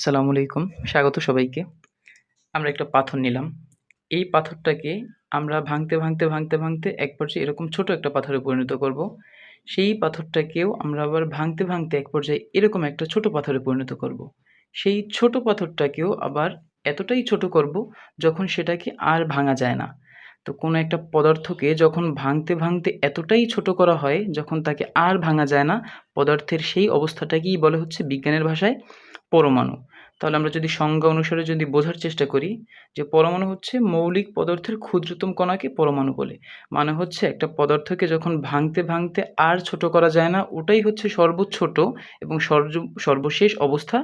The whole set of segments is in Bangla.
আসসালামু আলাইকুম, স্বাগত সবাইকে। আমরা একটা পাথর নিলাম। এই পাথরটাকে আমরা ভাঙতে ভাঙতে ভাঙতে ভাঙতে এক পর্যায়ে এরকম ছোট একটা পাথরে পরিণত করব। সেই পাথরটাকেও আমরা আবার ভাঙতে ভাঙতে এক পর্যায়ে এরকম একটা ছোট পাথরে পরিণত করব। সেই ছোট পাথরটাকেও আবার এতটাই ছোট করব যখন সেটাকে আর ভাঙা যায় না। তো কোনো একটা পদার্থকে যখন ভাঙতে ভাঙতে এতটাই ছোট করা হয় যখন তাকে আর ভাঙা যায় না, পদার্থের সেই অবস্থাটাকেই বলে হচ্ছে বিজ্ঞানের ভাষায় পরমাণু। তাহলে আমরা যদি সংজ্ঞা অনুসারে যদি বোঝার চেষ্টা করি যে পরমাণু হচ্ছে মৌলিক পদার্থের ক্ষুদ্রতম কণাকে পরমাণু বলে। মানে হচ্ছে একটা পদার্থকে যখন ভাঙতে ভাঙতে আর ছোট করা যায় না, ওটাই হচ্ছে সর্বছোট এবং সর্ব, সর্বশেষ অবস্থা।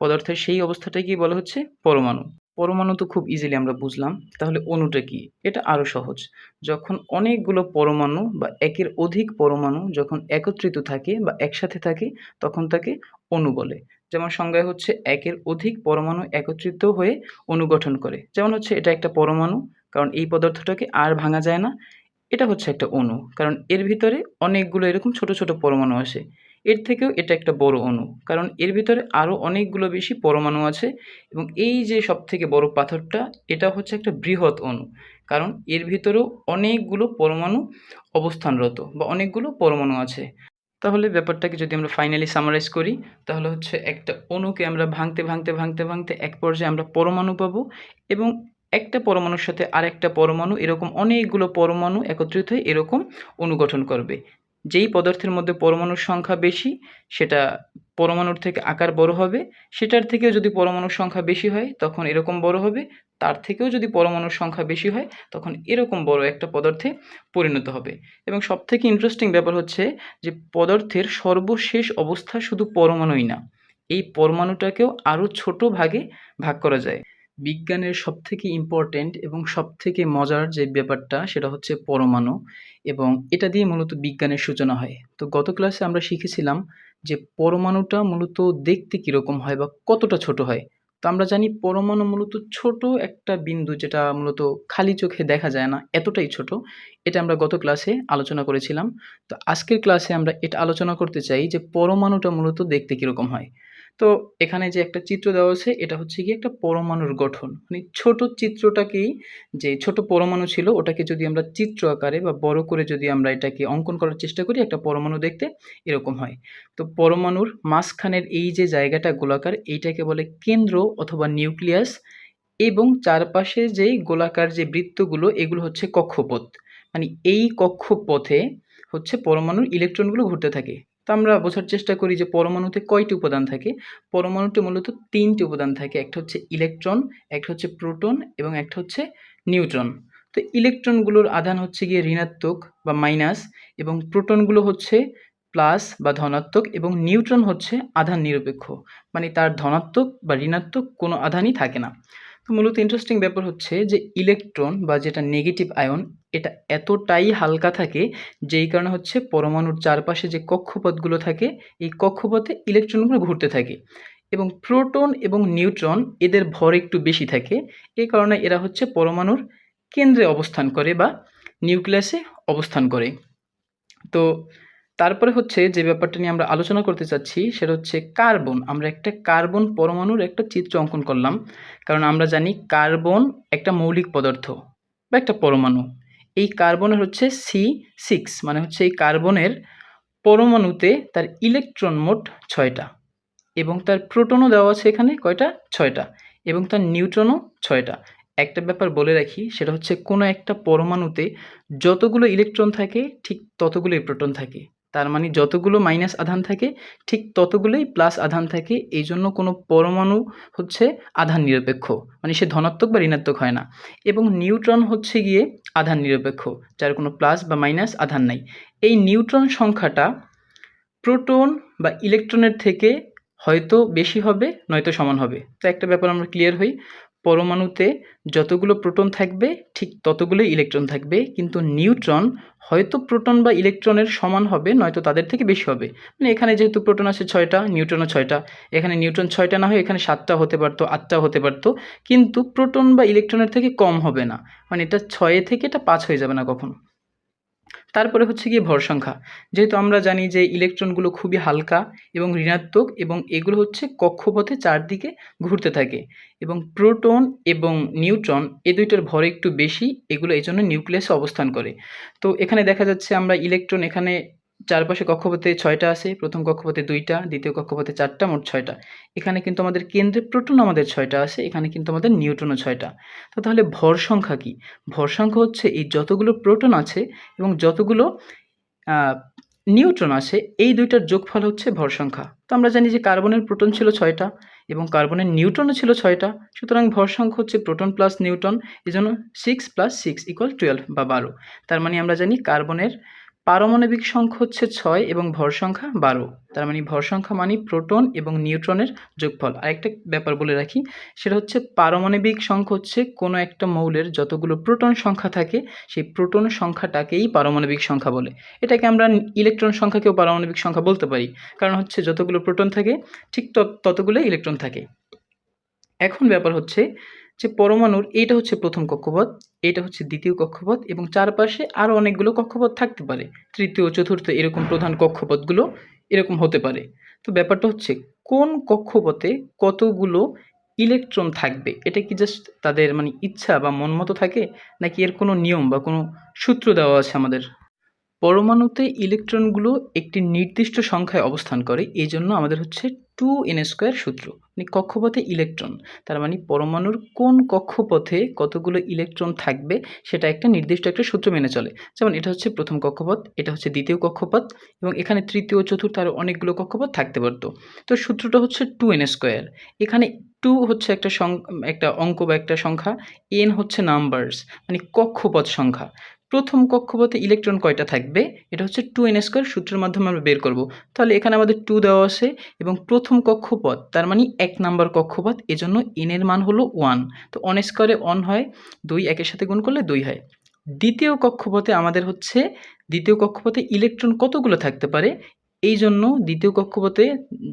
পদার্থের সেই অবস্থাটাকেই বলা হচ্ছে পরমাণু। পরমাণু তো খুব ইজিলি আমরা বুঝলাম। তাহলে অণুটা কি? এটা আরও সহজ। যখন অনেকগুলো পরমাণু বা একের অধিক পরমাণু যখন একত্রিত থাকে বা একসাথে থাকে, তখন তাকে অণু বলে। যেমন সংজ্ঞায় হচ্ছে একের অধিক পরমাণু একত্রিত হয়ে অনুগঠন করে। যেমন হচ্ছে এটা একটা পরমাণু, কারণ এই পদার্থটাকে আর ভাঙা যায় না। এটা হচ্ছে একটা অণু, কারণ এর ভিতরে অনেকগুলো এরকম ছোট ছোট পরমাণু আসে। এর থেকেও এটা একটা বড় অণু, কারণ এর ভিতরে আরও অনেকগুলো বেশি পরমাণু আছে এবং এই যে সব থেকে বড় পাথরটা, এটা হচ্ছে একটা বৃহৎ অণু, কারণ এর ভিতরেও অনেকগুলো পরমাণু অবস্থানরত বা অনেকগুলো পরমাণু আছে। তাহলে ব্যাপারটাকে যদি আমরা ফাইনালি সামারাইজ করি, তাহলে হচ্ছে একটা অণুকে আমরা ভাঙতে ভাঙতে ভাঙতে ভাঙতে এক পর্যায়ে আমরা পরমাণু পাবো এবং একটা পরমাণুর সাথে আরেকটা পরমাণু, এরকম অনেকগুলো পরমাণু একত্রিত হয়ে এরকম অনুগঠন করবে। যেই পদার্থের মধ্যে পরমাণুর সংখ্যা বেশি, সেটা পরমাণুর থেকে আকার বড় হবে, সেটার থেকেও যদি পরমাণুর সংখ্যা বেশি হয়, তখন এরকম বড় হবে। তার থেকেও যদি পরমাণুর সংখ্যা বেশি হয়, তখন এরকম বড় একটা পদার্থে পরিণত হবে। এবং সবথেকে ইন্টারেস্টিং ব্যাপার হচ্ছে যে, পদার্থের সর্বশেষ অবস্থা শুধু পরমাণুই না, এই পরমাণুটাকেও আরও ছোট ভাগে ভাগ করা যায়। বিজ্ঞানের সবথেকে ইম্পর্ট্যান্ট এবং সবথেকে মজার যে ব্যাপারটা, সেটা হচ্ছে পরমাণু, এবং এটা দিয়ে মূলত বিজ্ঞানের সূচনা হয়। তো গত ক্লাসে আমরা শিখেছিলাম যে পরমাণুটা মূলত দেখতে কীরকম হয় বা কতটা ছোট হয়। তো আমরা জানি পরমাণু মূলত ছোট একটা বিন্দু যেটা মূলত খালি চোখে দেখা যায় না, এতটাই ছোট। এটা আমরা গত ক্লাসে আলোচনা করেছিলাম। তো আজকের ক্লাসে আমরা এটা আলোচনা করতে চাই যে পরমাণুটা মূলত দেখতে কীরকম হয়। তো এখানে যে একটা চিত্র দেওয়া আছে এটা হচ্ছে কি একটা পরমাণুর গঠন। মানে ছোট চিত্রটাকেই, যে ছোট পরমাণু ছিল, ওটাকে যদি আমরা চিত্র আকারে বা বড় করে যদি আমরা এটাকে অঙ্কন করার চেষ্টা করি, একটা পরমাণু দেখতে এরকম হয়। তো পরমাণুর মাঝখানের এই যে জায়গাটা গোলাকার, এইটাকে বলে কেন্দ্র অথবা নিউক্লিয়াস এবং চারপাশে যেই গোলাকার যে বৃত্তগুলো, এগুলো হচ্ছে কক্ষপথ। মানে এই কক্ষপথে হচ্ছে পরমাণুর ইলেকট্রনগুলো ঘুরতে থাকে। তো আমরা বোঝার চেষ্টা করি যে পরমাণুতে কয়টি উপাদান থাকে? পরমাণুতে মূলত তিনটি উপাদান থাকে, একটা হচ্ছে ইলেকট্রন, একটা হচ্ছে প্রোটন এবং একটা হচ্ছে নিউট্রন। তো ইলেকট্রনগুলোর আধান হচ্ছে গিয়ে ঋণাত্মক বা মাইনাস এবং প্রোটনগুলো হচ্ছে প্লাস বা ধনাত্মক এবং নিউট্রন হচ্ছে আধান নিরপেক্ষ। মানে তার ধনাত্মক বা ঋণাত্মক কোনো আধানই থাকে না। মূলত ইন্টারেস্টিং ব্যাপার হচ্ছে যে ইলেকট্রন বা যেটা নেগেটিভ আয়ন এটা এতটাই হালকা থাকে যেই কারণে হচ্ছে পরমাণুর চারপাশে যে কক্ষপথগুলো থাকে, এই কক্ষপথে ইলেকট্রনগুলো ঘুরতে থাকে। এবং প্রোটন এবং নিউট্রন এদের ভর একটু বেশি থাকে এই কারণে এরা হচ্ছে পরমাণুর কেন্দ্রে অবস্থান করে বা নিউক্লিয়াসে অবস্থান করে। তো তারপরে হচ্ছে যে ব্যাপারটা নিয়ে আমরা আলোচনা করতে চাচ্ছি, সেটা হচ্ছে কার্বন। আমরা একটা কার্বন পরমাণুর একটা চিত্র অঙ্কন করলাম। কারণ আমরা জানি কার্বন একটা মৌলিক পদার্থ বা একটা পরমাণু। এই কার্বনের হচ্ছে সি সিক্স মানে হচ্ছে এই কার্বনের পরমাণুতে তার ইলেকট্রন মোট ছয়টা এবং তার প্রোটনও দেওয়া আছে এখানে কয়টা? ছয়টা এবং তার নিউট্রনও ছয়টা। একটা ব্যাপার বলে রাখি, সেটা হচ্ছে কোনো একটা পরমাণুতে যতগুলো ইলেকট্রন থাকে, ঠিক ততগুলোই প্রোটন থাকে। তার মানে যতগুলো মাইনাস আধান থাকে, ঠিক ততগুলোই প্লাস আধান থাকে। এই জন্য কোনো পরমাণু হচ্ছে আধান নিরপেক্ষ। মানে সে ধনাত্মক বা ঋণাত্মক হয় না। এবং নিউট্রন হচ্ছে গিয়ে আধান নিরপেক্ষ, যার কোনো প্লাস বা মাইনাস আধান নাই। এই নিউট্রন সংখ্যাটা প্রোটন বা ইলেকট্রনের থেকে হয়তো বেশি হবে, নয়তো সমান হবে। তো একটা ব্যাপার আমরা ক্লিয়ার হই। পরমাণুতে যতগুলো প্রোটন থাকবে, ঠিক ততগুলোই ইলেকট্রন থাকবে। কিন্তু নিউট্রন হয়তো প্রোটন বা ইলেকট্রনের সমান হবে, নয়তো তাদের থেকে বেশি হবে। মানে এখানে যেহেতু প্রোটন আছে ছয়টা, নিউট্রনও ছয়টা। এখানে নিউট্রন ছয়টা না হয় এখানে সাতটা হতে পারতো, আটটা হতে পারতো। কিন্তু প্রোটন বা ইলেকট্রনের থেকে কম হবে না। মানে এটা ছয়ে থেকে এটা পাঁচ হয়ে যাবে না কখনো। তারপরে হচ্ছে গিয়ে ভর সংখ্যা। যেহেতু আমরা জানি যে ইলেকট্রনগুলো খুবই হালকা এবং ঋণাত্মক এবং এগুলো হচ্ছে কক্ষপথে চারদিকে ঘুরতে থাকে এবং প্রোটন এবং নিউট্রন এ দুইটার ভর একটু বেশি, এগুলো এই জন্য নিউক্লিয়াসে অবস্থান করে। তো এখানে দেখা যাচ্ছে আমরা ইলেকট্রন এখানে চারপাশে কক্ষপথে ছয়টা আছে, প্রথম কক্ষপথে দুইটা, দ্বিতীয় কক্ষপথে চারটা, মোট ছয়টা। এখানে কিন্তু আমাদের কেন্দ্রে প্রোটন আমাদের ছয়টা আছে, এখানে কিন্তু আমাদের নিউটনও ছয়টা। তো তাহলে ভর সংখ্যা কি? ভর সংখ্যা হচ্ছে এই যতগুলো প্রোটন আছে এবং যতগুলো নিউট্রন আছে, এই দুইটার যোগফল হচ্ছে ভর সংখ্যা। তো আমরা জানি যে কার্বনের প্রোটন ছিল ছয়টা এবং কার্বনের নিউট্রনও ছিল ছয়টা, সুতরাং ভর সংখ্যা হচ্ছে প্রোটন প্লাস নিউট্রন এই জন্য six plus six equal twelve বা বারো। তার মানে আমরা জানি কার্বনের পারমাণবিক সংখ্যা হচ্ছে ছয় এবং ভর সংখ্যা বারো। তার মানে ভর সংখ্যা মানে প্রোটন এবং নিউট্রনের যোগফল। আরেকটা ব্যাপার বলে রাখি, সেটা হচ্ছে পারমাণবিক সংখ্যা হচ্ছে কোনো একটা মৌলের যতগুলো প্রোটন সংখ্যা থাকে, সেই প্রোটন সংখ্যাটাকেই পারমাণবিক সংখ্যা বলে। এটাকে আমরা ইলেকট্রন সংখ্যাকেও পারমাণবিক সংখ্যা বলতে পারি। কারণ হচ্ছে যতগুলো প্রোটন থাকে, ঠিক তত- ততগুলো ইলেকট্রন থাকে। এখন ব্যাপার হচ্ছে যে পরমাণুর, এইটা হচ্ছে প্রথম কক্ষপথ এটা হচ্ছে দ্বিতীয় কক্ষপথ এবং চারপাশে আরও অনেকগুলো কক্ষপথ থাকতে পারে। তৃতীয়, চতুর্থ এরকম প্রধান কক্ষপথগুলো এরকম হতে পারে। তো ব্যাপারটা হচ্ছে, কোন কক্ষপথে কতগুলো ইলেকট্রন থাকবে? এটা কি জাস্ট তাদের মানে ইচ্ছা বা মন মতো থাকে? নাকি এর কোনো নিয়ম বা কোনো সূত্র দেওয়া আছে আমাদের? পরমাণুতে ইলেকট্রনগুলো একটি নির্দিষ্ট সংখ্যায় অবস্থান করে এই জন্য আমাদের হচ্ছে টু এন স্কোয়ার সূত্র মানে কক্ষপথে ইলেকট্রন তার মানে পরমাণুর কোন কক্ষপথে কতগুলো ইলেকট্রন থাকবে, সেটা একটা নির্দিষ্ট একটা সূত্র মেনে চলে। যেমন এটা হচ্ছে প্রথম কক্ষপথ, এটা হচ্ছে দ্বিতীয় কক্ষপথ, এবং এখানে তৃতীয়, চতুর্থ আরও অনেকগুলো কক্ষপথ থাকতে পারতো। তো সূত্রটা হচ্ছে টু এন স্কোয়ার। এখানে টু হচ্ছে একটা সং, একটা অঙ্ক বা একটা সংখ্যা, এন হচ্ছে নাম্বারস মানে কক্ষপথ সংখ্যা। প্রথম কক্ষপথে ইলেকট্রন কয়টা থাকবে? এটা হচ্ছে টু এন স্কোয়ার সূত্রের মাধ্যমে আমরা বের করব। তাহলে এখানে আমাদের টু দেওয়া আছে এবং প্রথম কক্ষপথ, তার মানে এক নাম্বার কক্ষপথ, এজন্য এন এর মান হলো ওয়ান তো অন স্কোয়ারে অন হয়, দুই একের সাথে গুণ করলে দুই হয়। দ্বিতীয় কক্ষপথে আমাদের হচ্ছে, দ্বিতীয় কক্ষপথে ইলেকট্রন কতগুলো থাকতে পারে? এই জন্য দ্বিতীয় কক্ষপথে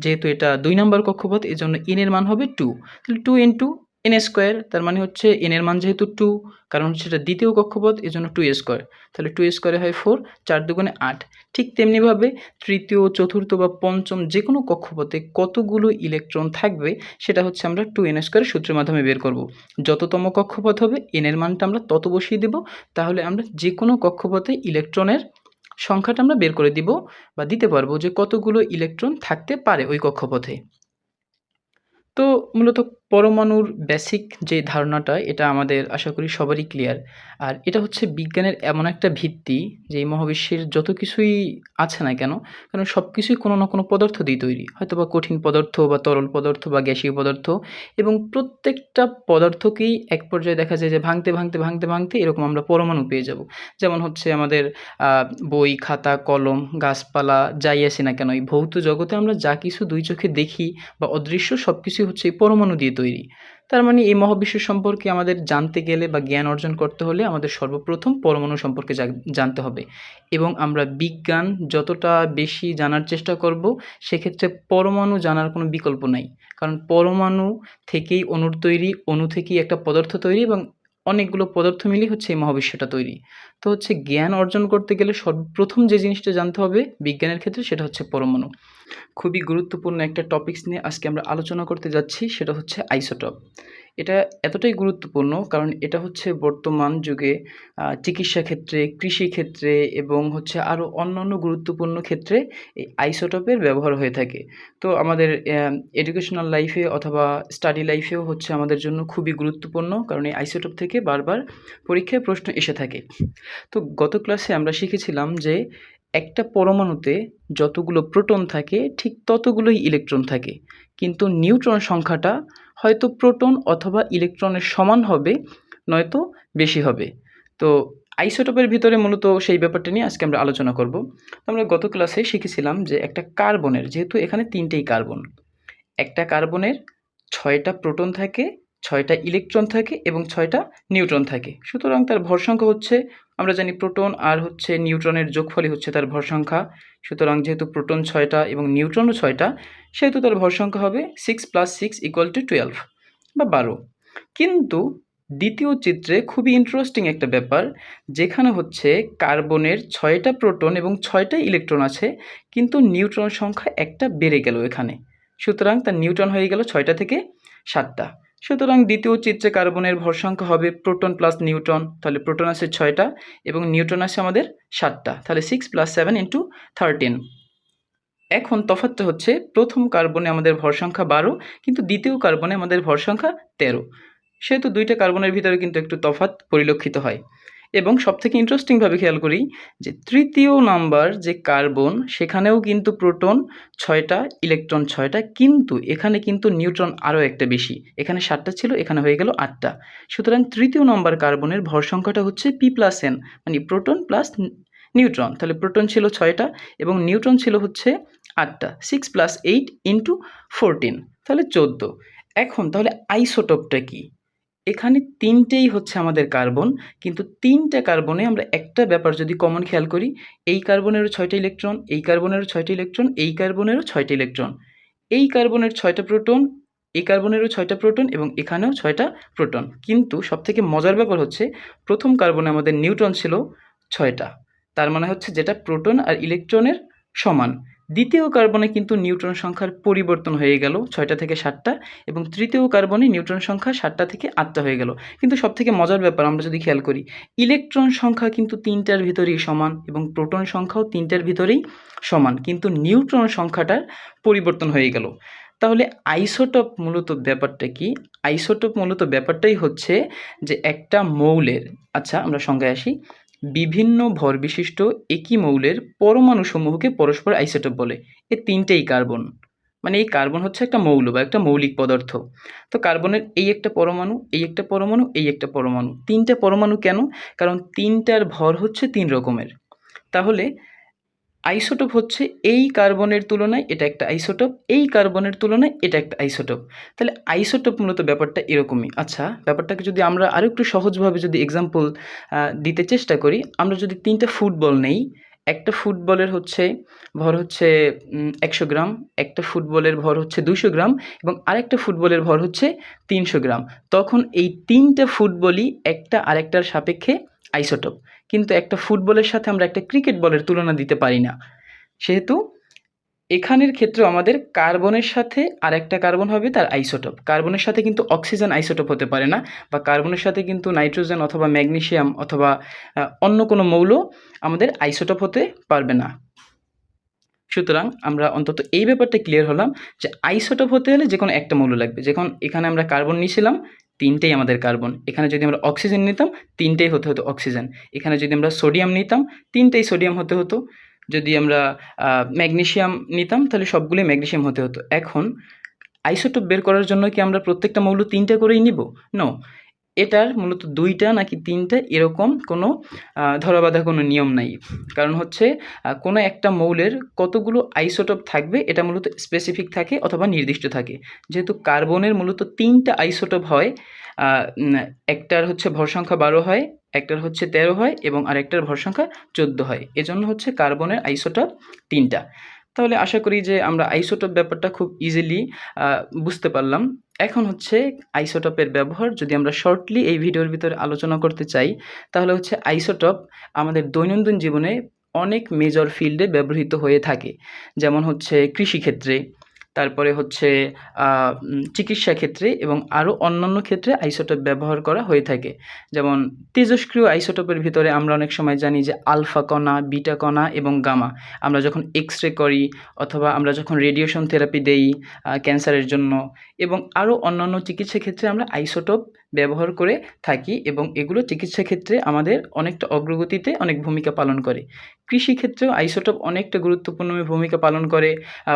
যেহেতু এটা দুই নাম্বার কক্ষপথ এই জন্য এর মান হবে টু তাহলে two in two N square তার মানে হচ্ছে এন এর মান যেহেতু টু কারণ এটা দ্বিতীয় কক্ষপথ এই জন্য টু স্কোয়ার তাহলে টু স্কোয়ারে হয় ফোর চার দুগুণে আট। ঠিক তেমনিভাবে তৃতীয়, চতুর্থ বা পঞ্চম যে কোনো কক্ষপথে কতগুলো ইলেকট্রন থাকবে, সেটা হচ্ছে আমরা টু এন স্কোয়ার সূত্রের মাধ্যমে বের করব। যততম কক্ষপথ হবে এন এর মানটা আমরা তত বসিয়ে দেব, তাহলে আমরা যে কোনো কক্ষপথে ইলেকট্রনের সংখ্যাটা আমরা বের করে দিব বা দিতে পারব যে কতগুলো ইলেকট্রন থাকতে পারে ওই কক্ষপথে। তো মূলত পরমাণুর বেসিক যে ধারণাটা, এটা আমাদের আশা করি সবারই ক্লিয়ার আর এটা হচ্ছে বিজ্ঞানের এমন একটা ভিত্তি যে এই মহাবিশ্বের যত কিছুই আছে না কেন কারণ সব কিছুই কোনো না কোনো পদার্থ দিয়ে তৈরি। হয়তো বা কঠিন পদার্থ বা তরল পদার্থ বা গ্যাসীয় পদার্থ এবং প্রত্যেকটা পদার্থকেই এক পর্যায়ে দেখা যায় যে ভাঙতে ভাঙতে ভাঙতে ভাঙতে এরকম আমরা পরমাণু পেয়ে যাব। যেমন হচ্ছে আমাদের বই, খাতা, কলম, গাছপালা যাই আসে না কেন, এই ভৌত জগতে আমরা যা কিছু দুই চোখে দেখি বা অদৃশ্য সব কিছুই হচ্ছে এই পরমাণু দিয়ে তৈরি। তার মানে এই মহাবিশ্ব সম্পর্কে আমাদের জানতে গেলে বা জ্ঞান অর্জন করতে হলে আমাদের সর্বপ্রথম পরমাণু সম্পর্কে জানতে হবে। এবং আমরা বিজ্ঞান যতটা বেশি জানার চেষ্টা করব, সেক্ষেত্রে পরমাণু জানার কোনো বিকল্প নাই। কারণ পরমাণু থেকেই অণুর তৈরি, অণু থেকেই একটা পদার্থ তৈরি এবং অনেকগুলো পদার্থ মিলিয়ে হচ্ছে এই মহাবিশ্বটা তৈরি। তো হচ্ছে জ্ঞান অর্জন করতে গেলে সর্বপ্রথম যে জিনিসটা জানতে হবে বিজ্ঞানের ক্ষেত্রে সেটা হচ্ছে পরমাণু। খুবই গুরুত্বপূর্ণ একটা টপিক্স নিয়ে আজকে আমরা আলোচনা করতে যাচ্ছি, সেটা হচ্ছে আইসোটপ এটা এতটাই গুরুত্বপূর্ণ, কারণ এটা হচ্ছে বর্তমান যুগে চিকিৎসা ক্ষেত্রে, কৃষি ক্ষেত্রে এবং হচ্ছে আরও অন্যান্য গুরুত্বপূর্ণ ক্ষেত্রে এই আইসোটপের ব্যবহার হয়ে থাকে। তো আমাদের এডুকেশনাল লাইফে অথবা স্টাডি লাইফেও হচ্ছে আমাদের জন্য খুবই গুরুত্বপূর্ণ, কারণ এই আইসোটপ থেকে বারবার পরীক্ষায় প্রশ্ন এসে থাকে। তো গত ক্লাসে আমরা শিখেছিলাম যে একটা পরমাণুতে যতগুলো প্রোটন থাকে, ঠিক ততগুলোই ইলেকট্রন থাকে। কিন্তু নিউট্রন সংখ্যাটা হয়তো প্রোটন অথবা ইলেকট্রনের সমান হবে, নয়তো বেশি হবে। তো আইসোটোপের ভিতরে মূলত সেই ব্যাপারটা নিয়ে আজকে আমরা আলোচনা করব। আমরা গত ক্লাসে শিখেছিলাম যে একটা কার্বনের, যেহেতু এখানে তিনটেই কার্বন, একটা কার্বনের ছয়টা প্রোটন থাকে, ছয়টা ইলেকট্রন থাকে এবং ছয়টা নিউট্রন থাকে। সুতরাং তার ভর সংখ্যা হচ্ছে আমরা জানি প্রোটন আর হচ্ছে নিউট্রনের যোগফলই হচ্ছে তার ভর সংখ্যা। সুতরাং যেহেতু প্রোটন ছয়টা এবং নিউট্রনও ছয়টা, সেহেতু তার ভর সংখ্যা হবে six plus six equal to twelve বা বারো। কিন্তু দ্বিতীয় চিত্রে খুবই ইন্টারেস্টিং একটা ব্যাপার, যেখানে হচ্ছে কার্বনের ছয়টা প্রোটন এবং ছয়টা ইলেকট্রন আছে, কিন্তু নিউট্রন সংখ্যা একটা বেড়ে গেল এখানে। সুতরাং তার নিউট্রন হয়ে গেল ছয়টা থেকে সাতটা। সুতরাং দ্বিতীয় চিত্রে কার্বনের ভর সংখ্যা হবে প্রোটন প্লাস নিউটন তাহলে প্রোটন আছে ছয়টা এবং নিউটন আছে আমাদের সাতটা। তাহলে six plus seven into thirteen এখন তফাৎটা হচ্ছে প্রথম কার্বনে আমাদের ভর সংখ্যা বারো, কিন্তু দ্বিতীয় কার্বনে আমাদের ভর সংখ্যা তেরো। সেহেতু দুইটা কার্বনের ভিতরে কিন্তু একটু তফাৎ পরিলক্ষিত হয়। এবং সবথেকে ইন্টারেস্টিংভাবে খেয়াল করি যে তৃতীয় নাম্বার যে কার্বন, সেখানেও কিন্তু প্রোটন ছয়টা, ইলেকট্রন ছয়টা, কিন্তু এখানে কিন্তু নিউট্রন আরও একটা বেশি। এখানে সাতটা ছিল, এখানে হয়ে গেল আটটা। সুতরাং তৃতীয় নম্বর কার্বনের ভর সংখ্যাটা হচ্ছে পি প্লাস এন মানে প্রোটন প্লাস নিউট্রন। তাহলে প্রোটন ছিল ছয়টা এবং নিউট্রন ছিল হচ্ছে আটটা six plus eight into fourteen তাহলে চোদ্দ। এখন তাহলে আইসোটোপটা কি? এখানে তিনটেই হচ্ছে আমাদের কার্বন, কিন্তু তিনটা কার্বনে আমরা একটা ব্যাপার যদি কমন খেয়াল করি, এই কার্বনেরও ছয়টা ইলেকট্রন এই কার্বনেরও ছয়টা ইলেকট্রন এই কার্বনেরও ছয়টা ইলেকট্রন এই কার্বনের ছয়টা প্রোটন এই কার্বনেরও ছয়টা প্রোটন এবং এখানেও ছয়টা প্রোটন কিন্তু সবথেকে মজার ব্যাপার হচ্ছে, প্রথম কার্বনে আমাদের নিউট্রন ছিল ছয়টা। তার মানে হচ্ছে যেটা প্রোটন আর ইলেকট্রনের সমান। দ্বিতীয় কার্বনে কিন্তু নিউট্রন সংখ্যার পরিবর্তন হয়ে গেল ছয়টা থেকে সাতটা এবং তৃতীয় কার্বনে নিউট্রন সংখ্যা সাতটা থেকে আটটা হয়ে গেল। কিন্তু সবথেকে মজার ব্যাপার আমরা যদি খেয়াল করি, ইলেকট্রন সংখ্যা কিন্তু তিনটার ভিতরেই সমান এবং প্রোটন সংখ্যাও তিনটার ভিতরেই সমান, কিন্তু নিউট্রন সংখ্যাটার পরিবর্তন হয়ে গেল। তাহলে আইসোটপ মূলত ব্যাপারটা কি? আইসোটপ মূলত ব্যাপারটাই হচ্ছে যে একটা মৌলের আচ্ছা আমরা সংজ্ঞায় আসি বিভিন্ন ভরবিশিষ্ট একই মৌলের পরমাণুসমূহকে পরস্পর আইসোটোপ বলে। এ তিনটেই কার্বন। মানে এই কার্বন হচ্ছে একটা মৌল বা একটা মৌলিক পদার্থ। তো কার্বনের এই একটা পরমাণু, এই একটা পরমাণু, এই একটা পরমাণু। তিনটা পরমাণু কেন? কারণ তিনটার ভর হচ্ছে তিন রকমের। তাহলে আইসোটোপ হচ্ছে এই কার্বনের তুলনায় এটা একটা আইসোটোপ, এই কার্বনের তুলনায় এটা একটা আইসোটোপ। তাহলে আইসোটোপ মূলত ব্যাপারটা এরকমই। আচ্ছা ব্যাপারটাকে যদি আমরা আরও একটু সহজভাবে যদি এক্সাম্পল দিতে চেষ্টা করি, আমরা যদি তিনটা ফুটবল নেই, একটা ফুটবলের হচ্ছে ভর হচ্ছে একশো গ্রাম, একটা ফুটবলের ভর হচ্ছে দুশো গ্রাম এবং আরেকটা ফুটবলের ভর হচ্ছে তিনশো গ্রাম, তখন এই তিনটা ফুটবলই একটা আরেকটার সাপেক্ষে আইসোটোপ। কিন্তু একটা ফুটবলের সাথে আমরা একটা ক্রিকেট বলের তুলনা দিতে পারি না। সেহেতু এখানের ক্ষেত্রে আমাদের কার্বনের সাথে আর একটা কার্বন হবে তার আইসোটপ। কার্বনের সাথে কিন্তু অক্সিজেন আইসোটপ হতে পারে না বা কার্বনের সাথে কিন্তু নাইট্রোজেন অথবা ম্যাগনেশিয়াম অথবা অন্য কোনো মৌল আমাদের আইসোটপ হতে পারবে না। সুতরাং আমরা অন্তত এই ব্যাপারটা ক্লিয়ার হলাম যে আইসোটপ হতে হলে যে কোনো একটা মৌল লাগবে। যখন এখানে আমরা কার্বন নিয়েছিলাম তিনটেই আমাদের কার্বন। এখানে যদি আমরা অক্সিজেন নিতাম, তিনটেই হতে হতো অক্সিজেন। এখানে যদি আমরা সোডিয়াম নিতাম, তিনটেই সোডিয়াম হতে হতো। যদি আমরা ম্যাগনেশিয়াম নিতাম, তাহলে সবগুলোই ম্যাগনেশিয়াম হতে হতো। এখন, আইসোটোপ বের করার জন্য কি আমরা প্রত্যেকটা মৌল তিনটে করেই নিব? নো এটার মূলত দুইটা নাকি তিনটা এরকম কোনো ধরাবাধা কোনো নিয়ম নাই। কারণ হচ্ছে কোনো একটা মৌলের কতগুলো আইসোটপ থাকবে, এটা মূলত স্পেসিফিক থাকে অথবা নির্দিষ্ট থাকে। যেহেতু কার্বনের মূলত তিনটা আইসোটপ হয় একটার হচ্ছে ভর সংখ্যা বারো হয়, একটার হচ্ছে তেরো হয় এবং আরেকটার ভর সংখ্যা চোদ্দ হয়। এজন্য হচ্ছে কার্বনের আইসোটপ তিনটা। তাহলে আশা করি যে আমরা আইসোটপ ব্যাপারটা খুব ইজিলি বুঝতে পারলাম। এখন হচ্ছে আইসোটপের ব্যবহার। যদি আমরা শর্টলি এই ভিডিওর ভিতরে আলোচনা করতে চাই, তাহলে হচ্ছে আইসোটপ আমাদের দৈনন্দিন জীবনে অনেক মেজর ফিল্ডে ব্যবহৃত হয়ে থাকে। যেমন হচ্ছে কৃষিক্ষেত্রে তারপরে হচ্ছে চিকিৎসা ক্ষেত্রে এবং আরও অন্যান্য ক্ষেত্রে আইসোটোপ ব্যবহার করা হয়ে থাকে। যেমন তেজস্ক্রিয় আইসোটোপের ভিতরে আমরা অনেক সময় জানি যে আলফা কণা, বিটা কণা এবং গামা। আমরা যখন এক্স রে করি অথবা আমরা যখন রেডিয়েশন থেরাপি দেই ক্যান্সারের জন্য এবং আরও অন্যান্য চিকিৎসা ক্ষেত্রে আমরা আইসোটোপ ব্যবহার করে থাকি এবং এগুলো চিকিৎসা ক্ষেত্রে আমাদের অনেকটা অগ্রগতিতে অনেক ভূমিকা পালন করে। কৃষিক্ষেত্রেও আইসোটপ অনেকটা গুরুত্বপূর্ণ ভূমিকা পালন করে।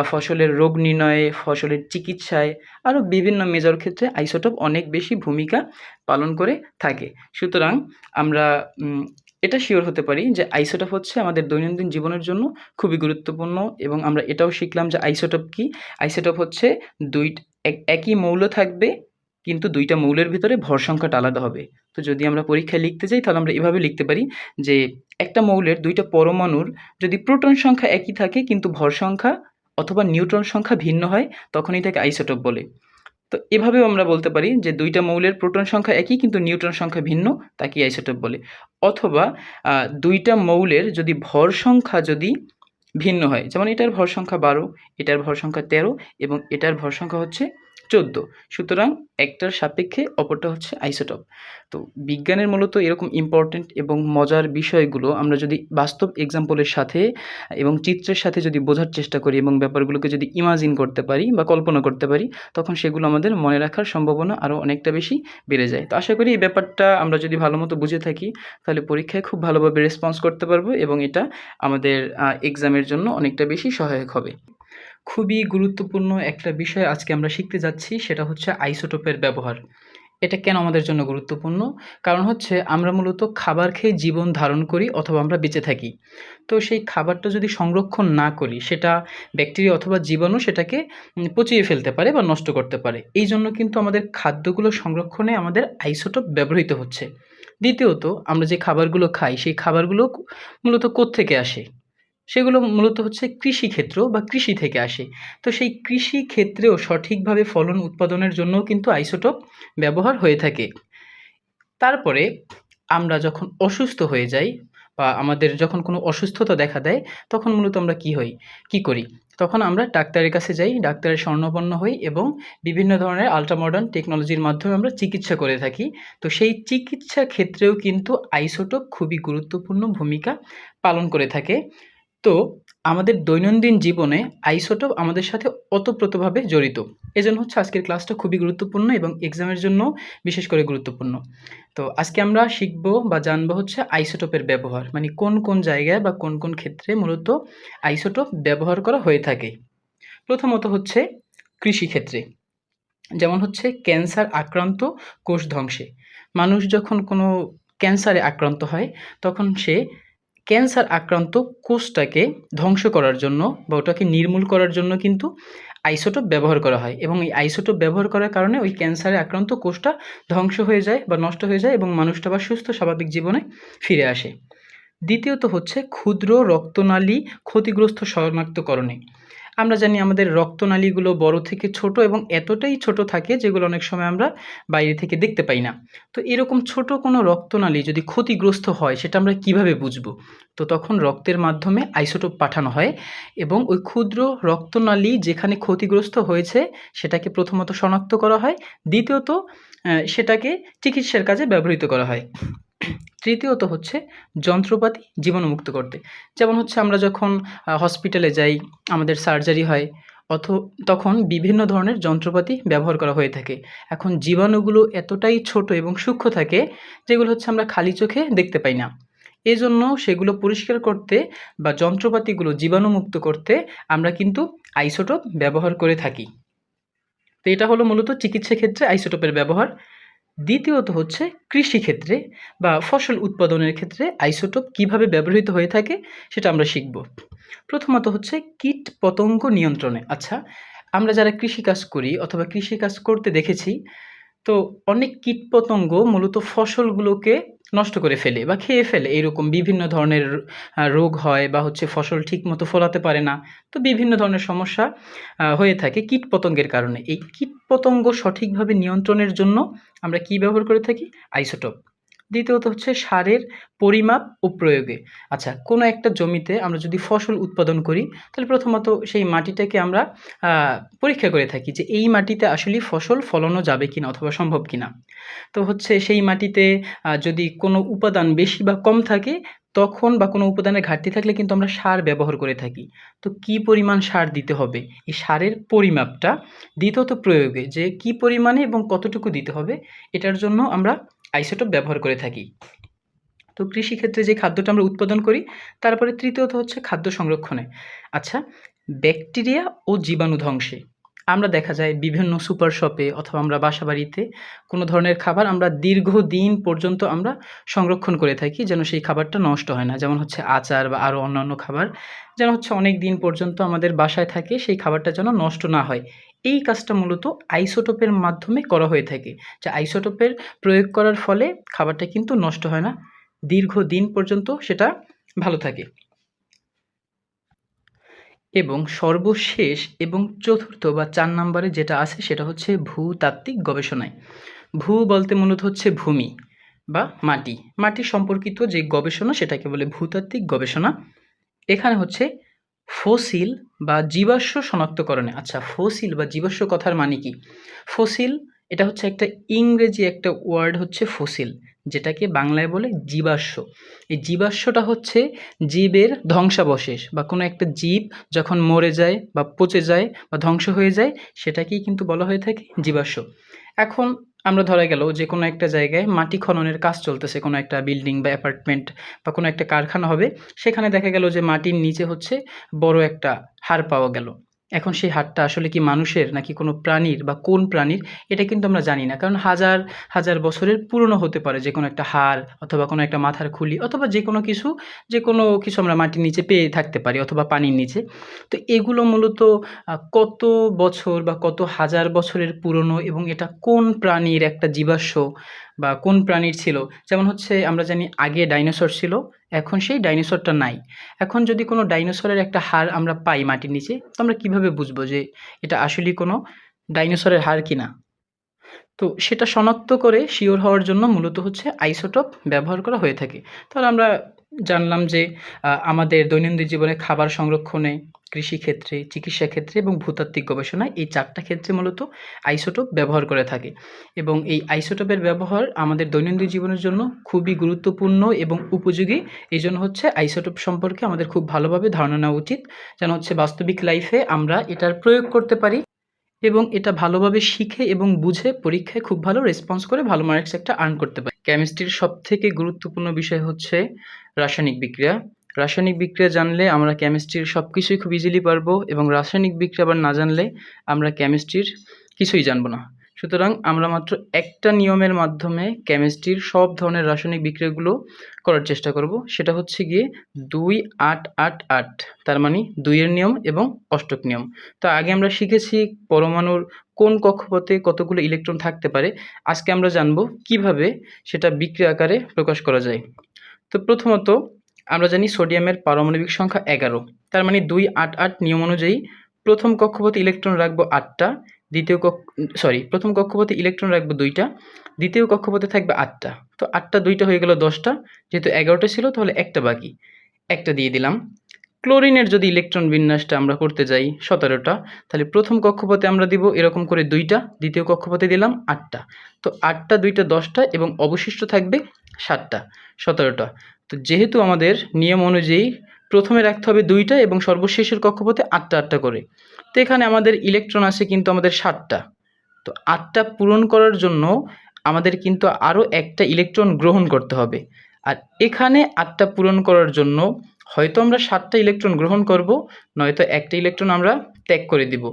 ফসলের রোগ নির্ণয়ে, ফসলের চিকিৎসায় আরও বিভিন্ন মেজর ক্ষেত্রে আইসোটপ অনেক বেশি ভূমিকা পালন করে থাকে। সুতরাং আমরা এটা শিওর হতে পারি যে আইসোটপ হচ্ছে আমাদের দৈনন্দিন জীবনের জন্য খুবই গুরুত্বপূর্ণ এবং আমরা এটাও শিখলাম যে আইসোটপ কি? আইসোটপ হচ্ছে দুই একই মৌল থাকবে কিন্তু দুইটা মৌলের ভিতরে ভর সংখ্যাটা আলাদা হবে। তো যদি আমরা পরীক্ষায় লিখতে যাই, তাহলে আমরা এভাবে লিখতে পারি যে একটা মৌলের দুইটা পরমাণুর যদি প্রোটন সংখ্যা একই থাকে, কিন্তু ভর সংখ্যা অথবা নিউট্রন সংখ্যা ভিন্ন হয়, তখন এটাকে আইসোটোপ বলে। তো এভাবেও আমরা বলতে পারি যে দুইটা মৌলের প্রোটন সংখ্যা একই, কিন্তু নিউট্রন সংখ্যা ভিন্ন, তাকে আইসোটোপ বলে। অথবা দুইটা মৌলের যদি ভর সংখ্যা যদি ভিন্ন হয়, যেমন এটার ভর সংখ্যা বারো, এটার ভর সংখ্যা তেরো এবং এটার ভর সংখ্যা হচ্ছে চোদ্দ। সুতরাং একটার সাপেক্ষে অপরটা হচ্ছে আইসোটপ। তো বিজ্ঞানের মূলত এরকম ইম্পর্ট্যান্ট এবং মজার বিষয়গুলো আমরা যদি বাস্তব এক্সাম্পলের সাথে এবং চিত্রের সাথে যদি বোঝার চেষ্টা করি এবং ব্যাপারগুলোকে যদি ইমাজিন করতে পারি বা কল্পনা করতে পারি, তখন সেগুলো আমাদের মনে রাখার সম্ভাবনা আরও অনেকটা বেশি বেড়ে যায়। তো আশা করি এই ব্যাপারটা আমরা যদি ভালো মতো বুঝে থাকি, তাহলে পরীক্ষায় খুব ভালোভাবে রেসপন্স করতে পারব এবং এটা আমাদের এক্সামের জন্য অনেকটা বেশি সহায়ক হবে। খুবই গুরুত্বপূর্ণ একটা বিষয় আজকে আমরা শিখতে যাচ্ছি, সেটা হচ্ছে আইসোটোপের ব্যবহার। এটা কেন আমাদের জন্য গুরুত্বপূর্ণ? কারণ হচ্ছে আমরা মূলত খাবার খেয়ে জীবন ধারণ করি অথবা আমরা বেঁচে থাকি। তো সেই খাবারটা যদি সংরক্ষণ না করি, সেটা ব্যাকটেরিয়া অথবা জীবাণু সেটাকে পচিয়ে ফেলতে পারে বা নষ্ট করতে পারে। এই জন্য কিন্তু আমাদের খাদ্যগুলো সংরক্ষণে আমাদের আইসোটোপ ব্যবহৃত হচ্ছে। দ্বিতীয়ত, আমরা যে খাবারগুলো খাই, সেই খাবারগুলো মূলত কোত্থেকে আসে? সেগুলো মূলত হচ্ছে কৃষিক্ষেত্র বা কৃষি থেকে আসে। তো সেই কৃষি ক্ষেত্রেও সঠিকভাবে ফলন উৎপাদনের জন্য কিন্তু আইসোটোপ ব্যবহার হয়ে থাকে। তারপরে আমরা যখন অসুস্থ হয়ে যাই বা আমাদের যখন কোনো অসুস্থতা দেখা দেয়, তখন মূলত আমরা কি হই? কি করি? তখন আমরা ডাক্তারের কাছে যাই, ডাক্তারের স্বর্ণপন্ন হই এবং বিভিন্ন ধরনের আল্ট্রামডার্ন টেকনোলজির মাধ্যমে আমরা চিকিৎসা করে থাকি। তো সেই চিকিৎসা ক্ষেত্রেও কিন্তু আইসোটোপ খুবই গুরুত্বপূর্ণ ভূমিকা পালন করে থাকে। তো আমাদের দৈনন্দিন জীবনে আইসোটোপ আমাদের সাথে ওতপ্রোতভাবে জড়িত। এজন্য হচ্ছে আজকের ক্লাসটা খুবই গুরুত্বপূর্ণ এবং এক্সামের জন্য বিশেষ করে গুরুত্বপূর্ণ। তো আজকে আমরা শিখব বা জানব হচ্ছে আইসোটোপের ব্যবহার মানে কোন কোন জায়গায় বা কোন কোন ক্ষেত্রে মূলত আইসোটোপ ব্যবহার করা হয়ে থাকে। প্রথমত হচ্ছে কৃষিক্ষেত্রে, যেমন হচ্ছে ক্যান্সার আক্রান্ত কোষ ধ্বংসে। মানুষ যখন কোনো ক্যান্সারে আক্রান্ত হয়, তখন সে ক্যান্সার আক্রান্ত কোষটাকে ধ্বংস করার জন্য বা ওটাকে নির্মূল করার জন্য কিন্তু আইসোটোপ ব্যবহার করা হয় এবং এই আইসোটোপ ব্যবহার করার কারণে ওই ক্যান্সারে আক্রান্ত কোষটা ধ্বংস হয়ে যায় বা নষ্ট হয়ে যায় এবং মানুষটা বা সুস্থ, স্বাভাবিক জীবনে ফিরে আসে। দ্বিতীয়ত হচ্ছে ক্ষুদ্র রক্তনালী ক্ষতিগ্রস্ত শনাক্তকরণে আমরা জানি আমাদের রক্তনালীগুলো বড় থেকে ছোট এবং এতটাই ছোট থাকে যেগুলো অনেক সময় আমরা বাইরে থেকে দেখতে পাই না। তো এরকম ছোট কোনো রক্তনালী যদি ক্ষতিগ্রস্ত হয়, সেটা আমরা কীভাবে বুঝব? তো তখন রক্তের মাধ্যমে আইসোটোপ পাঠানো হয় এবং ওই ক্ষুদ্র রক্তনালী যেখানে ক্ষতিগ্রস্ত হয়েছে, সেটাকে প্রথমত শনাক্ত করা হয়, দ্বিতীয়ত সেটাকে চিকিৎসার কাজে ব্যবহৃত করা হয়। তৃতীয়ত হচ্ছে যন্ত্রপাতি জীবাণুমুক্ত করতে। যেমন হচ্ছে আমরা যখন হসপিটালে যাই, আমাদের সার্জারি হয়, অথ, তখন বিভিন্ন ধরনের যন্ত্রপাতি ব্যবহার করা হয়ে থাকে। এখন জীবাণুগুলো এতটাই ছোট এবং সূক্ষ্ম থাকে, যেগুলো হচ্ছে আমরা খালি চোখে দেখতে পাই না। এজন্য সেগুলো পরিষ্কার করতে বা যন্ত্রপাতিগুলো জীবাণুমুক্ত করতে আমরা কিন্তু আইসোটোপ ব্যবহার করে থাকি। তো এটা হলো মূলত চিকিৎসা ক্ষেত্রে আইসোটোপের ব্যবহার। দ্বিতীয়ত হচ্ছে কৃষিক্ষেত্রে বা ফসল উৎপাদনের ক্ষেত্রে আইসোটোপ কীভাবে ব্যবহৃত হয়ে থাকে সেটা আমরা শিখব। প্রথমত হচ্ছে কীট পতঙ্গ নিয়ন্ত্রণে। আচ্ছা আমরা যারা কৃষিকাজ করি অথবা কৃষিকাজ করতে দেখেছি, তো অনেক কীটপতঙ্গ মূলত ফসলগুলোকে নষ্ট করে ফেলে বা খেয়ে ফেলে। এরকম বিভিন্ন ধরনের রোগ হয় বা হচ্ছে ফসল ঠিক মতো ফলাতে পারে না। তো বিভিন্ন ধরনের সমস্যা হয়ে থাকে কীট পতঙ্গের কারণে। এই কীট পতঙ্গ সঠিকভাবে নিয়ন্ত্রণের জন্য আমরা কি ব্যবহার করে থাকি? আইসোটোপ দ্বিতীয়ত হচ্ছে সারের পরিমাপ ও প্রয়োগে। আচ্ছা কোনো একটা জমিতে আমরা যদি ফসল উৎপাদন করি, তাহলে প্রথমত সেই মাটিটাকে আমরা পরীক্ষা করে থাকি যে এই মাটিতে আসলে ফসল ফলানো যাবে কিনা অথবা সম্ভব কিনা। তো হচ্ছে সেই মাটিতে যদি কোনো উপাদান বেশি বা কম থাকে, তখন বা কোনো উপাদানের ঘাটতি থাকলে কিন্তু আমরা সার ব্যবহার করে থাকি। তো কি পরিমাণ সার দিতে হবে? এই সারের পরিমাপটা। দ্বিতীয়ত প্রয়োগে যে কি পরিমাণে এবং কতটুকু দিতে হবে, এটার জন্য আমরা আইসোটোপ ব্যবহার করে থাকি। তো কৃষিক্ষেত্রে যে খাদ্যটা আমরা উৎপাদন করি, তারপরে তৃতীয়ত হচ্ছে খাদ্য সংরক্ষণে। আচ্ছা ব্যাকটেরিয়া ও জীবাণু ধ্বংসে। আমরা দেখা যায় বিভিন্ন সুপার শপে অথবা আমরা বাসা বাড়িতে কোনো ধরনের খাবার আমরা দীর্ঘদিন পর্যন্ত আমরা সংরক্ষণ করে থাকি যেন সেই খাবারটা নষ্ট হয় না। যেমন হচ্ছে আচার বা আরও অন্যান্য খাবার যেন হচ্ছে অনেক দিন পর্যন্ত আমাদের বাসায় থাকে, সেই খাবারটা যেন নষ্ট না হয়। এই কাজটা মূলত আইসোটোপের মাধ্যমে করা হয়ে থাকে। যে আইসোটোপের প্রয়োগ করার ফলে খাবারটা কিন্তু নষ্ট হয় না। দীর্ঘদিন পর্যন্ত সেটা ভালো থাকে। এবং সর্বশেষ এবং চতুর্থ বা চার নম্বরে যেটা আছে সেটা হচ্ছে ভূতাত্ত্বিক গবেষণায়। ভূ বলতে মূলত হচ্ছে ভূমি বা মাটি। মাটি সম্পর্কিত যে গবেষণা সেটাকে বলে ভূতাত্ত্বিক গবেষণা। এখানে হচ্ছে ফসিল বা জীবাশ্ম শনাক্তকরণে। আচ্ছা ফসিল বা জীবাশ্ম কথার মানে কি? ফসিল, এটা হচ্ছে একটা ইংরেজি একটা ওয়ার্ড হচ্ছে ফসিল, যেটাকে বাংলায় বলে জীবাশ্ম। এই জীবাশ্মটা হচ্ছে জীবের ধ্বংসাবশেষ বা কোনো একটা জীব যখন মরে যায় বা পচে যায় বা ধ্বংস হয়ে যায়, সেটাকেই কিন্তু বলা হয়ে থাকে জীবাশ্ম। এখন আমরা ধরা গেল যে কোনো একটা জায়গায় মাটি খননের কাজ চলতেছে, কোনো একটা বিল্ডিং বা অ্যাপার্টমেন্ট বা কোনো একটা কারখানা হবে, সেখানে দেখা গেল যে মাটির নিচে হচ্ছে বড় একটা হাড় পাওয়া গেল। এখন সেই হাড়টা আসলে কি মানুষের নাকি কোনো প্রাণীর বা কোন প্রাণীর, এটা কিন্তু আমরা জানি না। কারণ হাজার হাজার বছরের পুরনো হতে পারে যে কোনো একটা হাড় অথবা কোনো একটা মাথার খুলি অথবা যে কোনো কিছু, যে কোনো কিছু আমরা মাটির নিচে পেয়ে থাকতে পারি অথবা পানির নিচে। তো এগুলো মূলত কত বছর বা কত হাজার বছরের পুরনো এবং এটা কোন প্রাণীর একটা জীবাশ্ম বা কোন প্রাণীর ছিল? যেমন হচ্ছে আমরা জানি আগে ডাইনোসর ছিল, এখন সেই ডাইনোসরটা নাই। এখন যদি কোনো ডাইনোসরের একটা হার আমরা পাই মাটির নিচে, তো আমরা কীভাবে বুঝব যে এটা আসলেই কোনো ডাইনোসরের হার কি না তো সেটা শনাক্ত করে শিওর হওয়ার জন্য মূলত হচ্ছে আইসোটপ ব্যবহার করা হয়ে থাকে। তাহলে আমরা জানলাম যে আমাদের দৈনন্দিন জীবনে খাবার সংরক্ষণে, কৃষিক্ষেত্রে চিকিৎসা ক্ষেত্রে এবং ভূতাত্ত্বিক গবেষণায় এই চারটা ক্ষেত্রে মূলত আইসোটোপ ব্যবহার করে থাকে এবং এই আইসোটোপের ব্যবহার আমাদের দৈনন্দিন জীবনের জন্য খুবই গুরুত্বপূর্ণ এবং উপযোগী। এই জন্য হচ্ছে আইসোটোপ সম্পর্কে আমাদের খুব ভালোভাবে ধারণা নেওয়া উচিত। যেন হচ্ছে বাস্তবিক লাইফে আমরা এটার প্রয়োগ করতে পারি। এবং এটা ভালোভাবে শিখে এবং বুঝে পরীক্ষায় খুব ভালো রেসপন্স করে ভালো মার্কস একটা আর্ন করতে পারে। কেমিস্ট্রির সব থেকে গুরুত্বপূর্ণ বিষয় হচ্ছে রাসায়নিক বিক্রিয়া। রাসায়নিক বিক্রিয়া জানলে আমরা কেমিস্ট্রির সব কিছুই খুব ইজিলি পারব এবং রাসায়নিক বিক্রিয়া আবার না জানলে আমরা কেমিস্ট্রির কিছুই জানব না। সুতরাং আমরা মাত্র একটা নিয়মের মাধ্যমে কেমিস্ট্রির সব ধরনের রাসায়নিক বিক্রিয়াগুলো করার চেষ্টা করব। সেটা হচ্ছে গিয়ে দুই আট আট আট, তার মানে দুইয়ের নিয়ম এবং অষ্টক নিয়ম। তো আগে আমরা শিখেছি পরমাণুর কোন কক্ষপথে কতগুলো ইলেকট্রন থাকতে পারে। আজকে আমরা জানব কীভাবে সেটা বিক্রিয়া আকারে প্রকাশ করা যায়। তো প্রথমত আমরা জানি সোডিয়ামের পারমাণবিক সংখ্যা এগারো, তার মানে দুই আট আট নিয়ম অনুযায়ী প্রথম কক্ষপথে ইলেকট্রন রাখব আটটা দ্বিতীয় কক্ষ সরি প্রথম কক্ষপথে ইলেকট্রন রাখব দুইটা, দ্বিতীয় কক্ষপথে থাকবে আটটা। তো আটটা, দুইটা হয়ে গেল দশটা, যেহেতু এগারোটা ছিল, তাহলে একটা বাকি। একটা দিয়ে দিলাম। ক্লোরিনের যদি ইলেকট্রন বিন্যাসটা আমরা করতে যাই সতেরোটা, তাহলে প্রথম কক্ষপথে আমরা দিব এরকম করে দুইটা, দ্বিতীয় কক্ষপথে দিলাম আটটা। তো আটটা, দুইটা, দশটা এবং অবশিষ্ট থাকবে সাতটা, সতেরোটা। তো যেহেতু আমাদের নিয়ম অনুযায়ী প্রথমে রাখতে হবে দুইটা এবং সর্বশেষের কক্ষপথে আটটা আটটা করে। তো এখানে আমাদের ইলেকট্রন আসে কিন্তু আমাদের সাতটা। তো আটটা পূরণ করার জন্য আমাদের কিন্তু আরও একটা ইলেকট্রন গ্রহণ করতে হবে। আর এখানে আটটা পূরণ করার জন্য হয়তো আমরা সাতটা ইলেকট্রন গ্রহণ করব, নয়তো একটা ইলেকট্রন আমরা ত্যাগ করে দিব।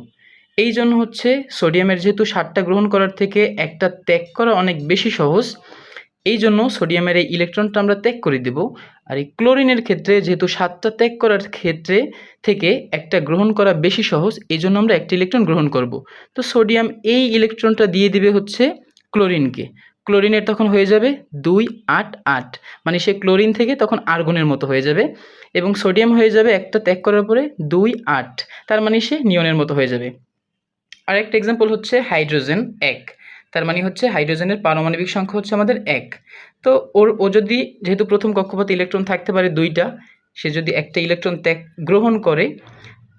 এই জন্য হচ্ছে সোডিয়ামের যেহেতু সাতটা গ্রহণ করার থেকে একটা ত্যাগ করা অনেক বেশি সহজ। এই জন্য সোডিয়ামের এই ইলেকট্রনটা আমরা ত্যাগ করে দিব। আর এই ক্লোরিনের ক্ষেত্রে যেহেতু সাতটা ত্যাগ করার ক্ষেত্রে থেকে একটা গ্রহণ করা বেশি সহজ এই জন্য আমরা একটা ইলেকট্রন গ্রহণ করব। তো সোডিয়াম এই ইলেকট্রনটা দিয়ে দিবে হচ্ছে ক্লোরিনকে। ক্লোরিনের তখন হয়ে যাবে দুই আট আট মানে সে ক্লোরিন থেকে তখন আর্গনের মতো হয়ে যাবে। এবং সোডিয়াম হয়ে যাবে একটা ত্যাগ করার পরে দুই আট, তার মানে সে নিয়নের মতো হয়ে যাবে। আরেকটা এক্সাম্পল হচ্ছে হাইড্রোজেন এক। তার মানে হচ্ছে হাইড্রোজেনের পারমাণবিক সংখ্যা হচ্ছে আমাদের এক। তো ওর, ও যদি যেহেতু প্রথম কক্ষপথে ইলেকট্রন থাকতে পারে দুইটা, সে যদি একটা ইলেকট্রন ত্যাগ গ্রহণ করে,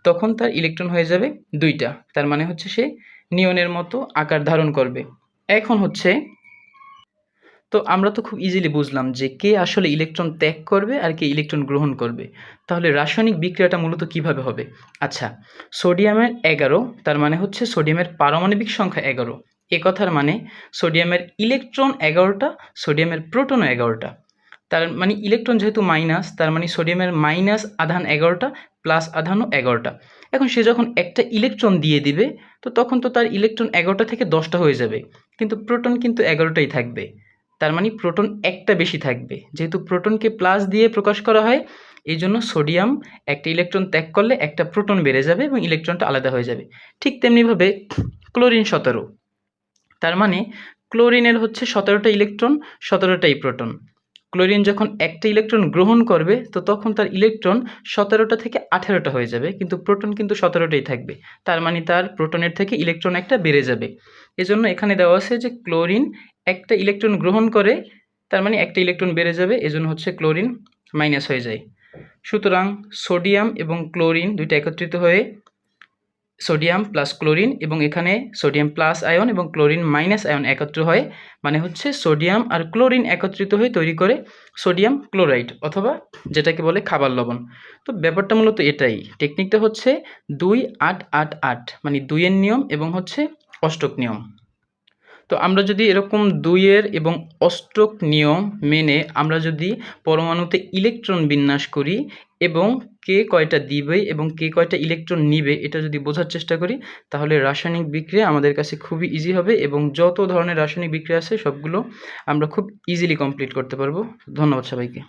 তখন তার ইলেকট্রন হয়ে যাবে দুইটা। তার মানে হচ্ছে সে নিয়নের মতো আকার ধারণ করবে। এখন হচ্ছে, তো আমরা তো খুব ইজিলি বুঝলাম যে কে আসলে ইলেকট্রন ত্যাগ করবে আর কে ইলেকট্রন গ্রহণ করবে। তাহলে রাসায়নিক বিক্রিয়াটা মূলত কীভাবে হবে? আচ্ছা সোডিয়ামের এগারো, তার মানে হচ্ছে সোডিয়ামের পারমাণবিক সংখ্যা এগারো। এ কথার মানে সোডিয়ামের ইলেকট্রন এগারোটা, সোডিয়ামের প্রোটনও এগারোটা। তার মানে ইলেকট্রন যেহেতু মাইনাস, তার মানে সোডিয়ামের মাইনাস আধান এগারোটা, প্লাস আধানও এগারোটা। এখন সে যখন একটা ইলেকট্রন দিয়ে দিবে, তো তখন তো তার ইলেকট্রন এগারোটা থেকে দশটা হয়ে যাবে। কিন্তু প্রোটন কিন্তু এগারোটাই থাকবে। তার মানে প্রোটন একটা বেশি থাকবে। যেহেতু প্রোটনকে প্লাস দিয়ে প্রকাশ করা হয়, এই জন্য সোডিয়াম একটা ইলেকট্রন ত্যাগ করলে একটা প্রোটন বেড়ে যাবে এবং ইলেকট্রনটা আলাদা হয়ে যাবে। ঠিক তেমনিভাবে ক্লোরিন সতেরো। তার মানে ক্লোরিনের হচ্ছে সতেরোটা ইলেকট্রন, সতেরোটাই প্রোটন। ক্লোরিন যখন একটা ইলেকট্রন গ্রহণ করবে, তো তখন তার ইলেকট্রন সতেরোটা থেকে আঠেরোটা হয়ে যাবে, কিন্তু প্রোটন কিন্তু সতেরোটাই থাকবে। তার মানে তার প্রোটনের থেকে ইলেকট্রন একটা বেড়ে যাবে। এজন্য এখানে দেওয়া আছে যে ক্লোরিন একটা ইলেকট্রন গ্রহণ করে, তার মানে একটা ইলেকট্রন বেড়ে যাবে, এজন্য হচ্ছে ক্লোরিন মাইনাস হয়ে যায়। সুতরাং সোডিয়াম এবং ক্লোরিন দুইটা একত্রিত হয়ে সোডিয়াম প্লাস ক্লোরিন এবং এখানে সোডিয়াম প্লাস আয়ন এবং ক্লোরিন মাইনাস আয়ন একত্র হয় মানে হচ্ছে সোডিয়াম আর ক্লোরিন একত্রিত হয়ে তৈরি করে সোডিয়াম ক্লোরাইড অথবা যেটাকে বলে খাবার লবণ। তো ব্যাপারটা মূলত এটাই টেকনিকটা হচ্ছে দুই আট আট আট মানে দুইয়ের নিয়ম এবং হচ্ছে অষ্টক নিয়ম। তো আমরা যদি এরকম দুইয়ের এবং অষ্টক নিয়ম মেনে আমরা যদি পরমাণুতে ইলেকট্রন বিন্যাস করি এবং কে কয়টা দিবে এবং কে কয়টা ইলেকট্রন নিবে, এটা যদি বোঝার চেষ্টা করি, তাহলে রাসায়নিক বিক্রিয়া আমাদের কাছে খুবই ইজি হবে এবং যত ধরনের রাসায়নিক বিক্রিয়া আছে সবগুলো আমরা খুব ইজিলি কমপ্লিট করতে পারব। ধন্যবাদ সবাইকে।